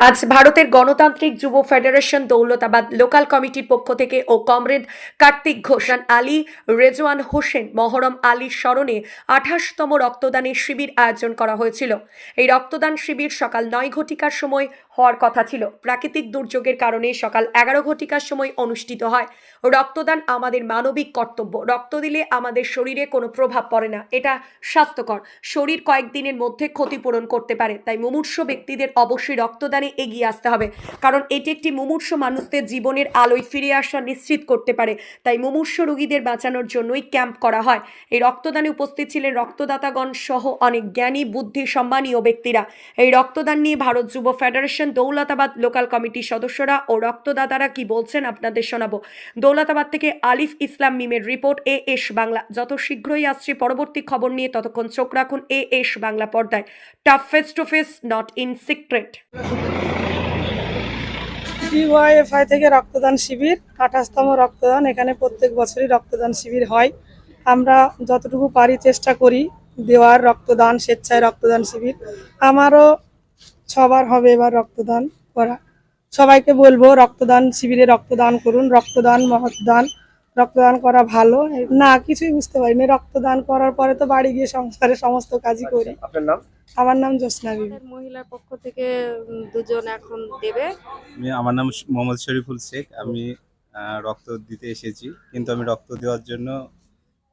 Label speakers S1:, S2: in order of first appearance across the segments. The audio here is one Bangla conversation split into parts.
S1: আজ ভারতের গণতান্ত্রিক যুব ফেডারেশন দৌলতাবাদ লোকাল কমিটির পক্ষ থেকে ও কমরেড কার্তিক ঘোষান আলী, রেজওয়ান হোসেন মহরম আলীর স্মরণে আঠাশতম রক্তদানের শিবির আয়োজন করা হয়েছিল। এই রক্তদান শিবির সকাল নয় ঘটিকার সময় হওয়ার কথা ছিল। প্রাকৃতিক দুর্যোগের কারণে সকাল এগারো ঘটিকার সময় অনুষ্ঠিত হয়। রক্তদান আমাদের মানবিক কর্তব্য। রক্ত দিলে আমাদের শরীরে কোনো প্রভাব পড়ে না। এটা স্বাস্থ্যকর। শরীর কয়েকদিনের মধ্যে ক্ষতিপূরণ করতে পারে। তাই মুমূর্ষ ব্যক্তিদের অবশ্যই রক্তদানে এগিয়ে আসতে হবে। কারণ এটি একটি মুমূর্ষ মানুষদের জীবনের আলোয় ফিরে আসা নিশ্চিত করতে পারে। তাই মুমূর্ষ রোগীদের বাঁচানোর জন্যই ক্যাম্প করা হয়। এই রক্তদানে উপস্থিত ছিলেন রক্তদাতাগণ সহ অনেক জ্ঞানী, বুদ্ধি, সম্মানীয় ব্যক্তিরা। এই রক্তদান নিয়ে ভারত যুব ফেডারেশন, দৌলতাবাদ লোকাল কমিটির সদস্যরা ও রক্তদাতারা কি বলছেন আপনাদের শোনাবো। দৌলতাবাদ থেকে আলিফ ইসলাম মিমের রিপোর্ট এ এস বাংলা। যত শীঘ্রই আসছে, পরবর্তী খবর নিয়ে ততক্ষণ চোখ রাখুন এ এস বাংলা পর্দায়। Tough face to face not in secret
S2: DYFI থেকে রক্তদান শিবির, আঠাশতম রক্তদান। এখানে প্রত্যেক বছরই রক্তদান শিবির হয়। আমরা যতটুকু পারি চেষ্টা করি দেওয়ার রক্তদান, স্বেচ্ছায় রক্তদান শিবির। আমারও সবার হবে এবার রক্তদান করা। সবাইকে বলব, রক্তদান শিবিরে রক্তদান করুন। রক্তদান, মহৎদান। রক্তদান করা ভালো। না কিছুই বুঝতে পারিনি। রক্তদান করার পরে তো বাড়ি গিয়ে সংসারে সমস্ত কাজই করি।
S3: আপনার নাম?
S2: আমার নাম জোসনা বিবি।
S4: মহিলার পক্ষ থেকে দুজন এখন দেবে।
S5: আমি আমার নাম মোহাম্মদ শরীফুল শেখ। আমি আহ, রক্ত দিতে এসেছি। কিন্তু আমি রক্ত দেওয়ার জন্য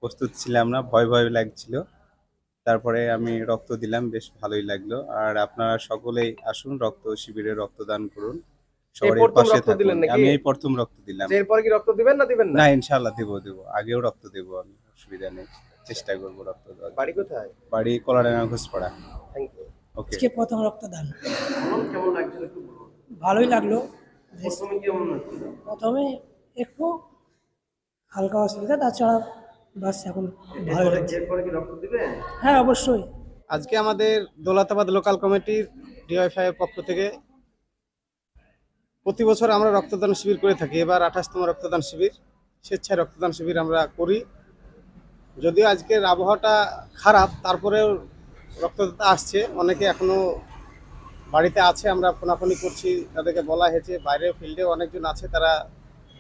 S5: প্রস্তুত ছিলাম না। ভয় ভয় লাগছিল। তারপরে আমি রক্ত দিলাম। বেশ ভালোই লাগল। আর আপনারা সকলেই আসুন রক্ত শিবিরে রক্তদান করুন। সবার পাশে
S3: রক্ত
S5: থাকুন। আমি এই প্রথম রক্ত দিলাম।
S3: এরপরে কি রক্ত দিবেন না দিবেন না?
S5: না ইনশাল্লাহ দেবো দেবো। আগেও রক্ত দেবো আমি অসুবিধা নেই। চেষ্টা করব রক্ত দেওয়ার
S3: বাড়ি কোথায়?
S5: বাড়ি Kaladanga Ghoshpara.
S3: Thank you
S5: okay
S6: আজকে প্রথম রক্তদান।
S3: কেমন লাগছিল একটু
S6: ভালোই লাগল।
S3: প্রথমে কেমন লাগছিল
S6: প্রথমে একটু হালকা অসুবিধা তাছাড়া বাস এখন ভালো লাগছে।
S3: এরপরে কি রক্ত দিবেন?
S6: হ্যাঁ অবশ্যই।
S7: আজকে আমাদের দৌলতাবাদ লোকাল কমিটির ডিওয়াইফাই এর পক্ষ থেকে প্রতি বছর আমরা রক্তদান শিবির করে থাকি। এবার আঠাশতম রক্তদান শিবির, স্বেচ্ছায় রক্তদান শিবির আমরা করি। যদিও আজকের আবহাওয়াটা খারাপ, তারপরেও রক্তদাতা আসছে। অনেকে এখনও বাড়িতে আছে, আমরা ফোনাফোনি করছি, তাদেরকে বলা হয়েছে। বাইরে ফিল্ডে অনেকজন আছে, তারা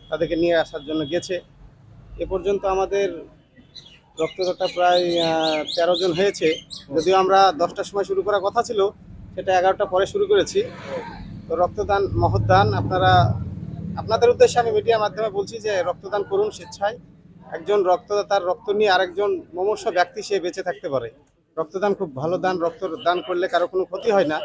S7: তাদেরকে নিয়ে আসার জন্য গেছে। এ পর্যন্ত আমাদের রক্তদাতা প্রায় তেরো জন হয়েছে। যদিও আমরা দশটার সময় শুরু করার কথা ছিল, সেটা এগারোটা পরে শুরু করেছি। তো রক্তদান মহৎদান আপনারা, আপনাদের উদ্দেশ্যে আমি মিডিয়ার মাধ্যমে বলছি যে রক্তদান করুন স্বেচ্ছায়। একজন রক্তদাতার রক্ত নিয়ে আরেকজন মমস্য ব্যক্তি সে বেঁচে থাকতে পারে। রক্তদান খুব ভালো দান রক্ত দান করলে কারও কোনো ক্ষতি হয় না।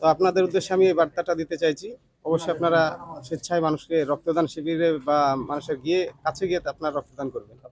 S7: তো আপনাদের উদ্দেশ্যে আমি এই বার্তাটা দিতে চাইছি। অবশ্যই আপনারা স্বেচ্ছায় মানুষকে রক্তদান শিবিরে বা মানুষের গিয়ে, কাছে গিয়ে আপনারা রক্তদান করবেন।